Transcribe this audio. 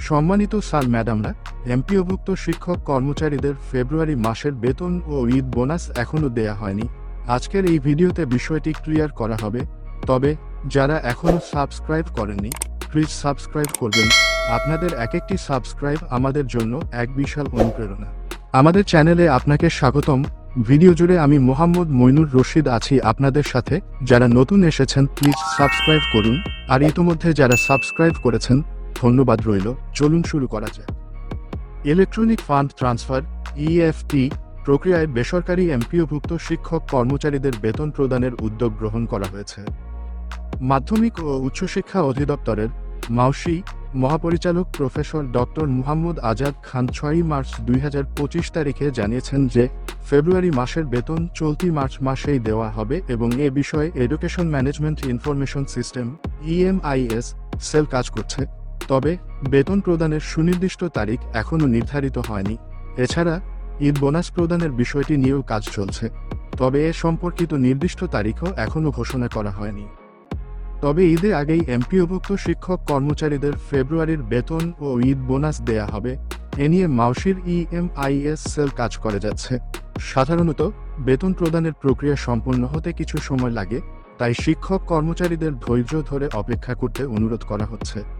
সম্মানিত স্যার, ম্যাডামরা, এমপিওভুক্ত শিক্ষক কর্মচারীদের ফেব্রুয়ারি মাসের বেতন ও ঈদ বোনাস এখনও দেয়া হয়নি। আজকের এই ভিডিওতে বিষয়টি ক্লিয়ার করা হবে। তবে, যারা এখনও সাবস্ক্রাইব করেননি, প্লিজ সাবস্ক্রাইব করবেন। আপনাদের এক একটি সাবস্ক্রাইব আমাদের জন্য এক বিশাল অনুপ্রেরণা। আমাদের চ্যানেলে আপনাকে স্বাগতম। ভিডিও জুড়ে আমি মোহাম্মদ মইনুর রশিদ আছি আপনাদের সাথে। যারা নতুন এসেছেন, প্লিজ সাবস্ক্রাইব করুন। আর ইতোমধ্যে যারা সাবস্ক্রাইব করেছেন ধন্যবাদ রইল, চলুন শুরু করা যায় ইলেকট্রনিক ফান্ড ট্রান্সফার ইএফটি প্রক্রিয়ায় বেসরকারি এমপিওভুক্ত শিক্ষক কর্মচারীদের বেতন প্রদানের উদ্যোগ গ্রহণ করা হয়েছে। মাধ্যমিক ও উচ্চশিক্ষা অধিদপ্তরের মাউসি মহাপরিচালক প্রফেসর ডক্টর মুহাম্মদ আজাদ খান ছয়ই মার্চ দুই হাজার পঁচিশ তারিখে জানিয়েছেন যে, ফেব্রুয়ারি মাসের বেতন চলতি মার্চ মাসেই দেওয়া হবে এবং এ বিষয়ে education management information system EMIS cell কাজ করছে। তবে, বেতন প্রদানের সুনির্দিষ্ট তারিখ এখনও নির্ধারিত হয়নি। এছাড়া, ঈদ বোনাস প্রদানের বিষয়টি নিয়েও কাজ চলছে। তবে এ সম্পর্কিত নির্দিষ্ট তারিখও এখনও ঘোষণা করা হয়নি। তবে ঈদের আগেই এমপিওভুক্ত শিক্ষক কর্মচারীদের ফেব্রুয়ারির বেতন ও ঈদ বোনাস দেয়া হবে। এ নিয়ে মাউসির ইএমআইএস সেল কাজ করে যাচ্ছে। সাধারণত, বেতন প্রদানের প্রক্রিয়া সম্পূর্ণ হতে কিছু সময় লাগে, তাই শিক্ষক কর্মচারীদের ধৈর্য ধরে অপেক্ষা করতে অনুরোধ করা হচ্ছে।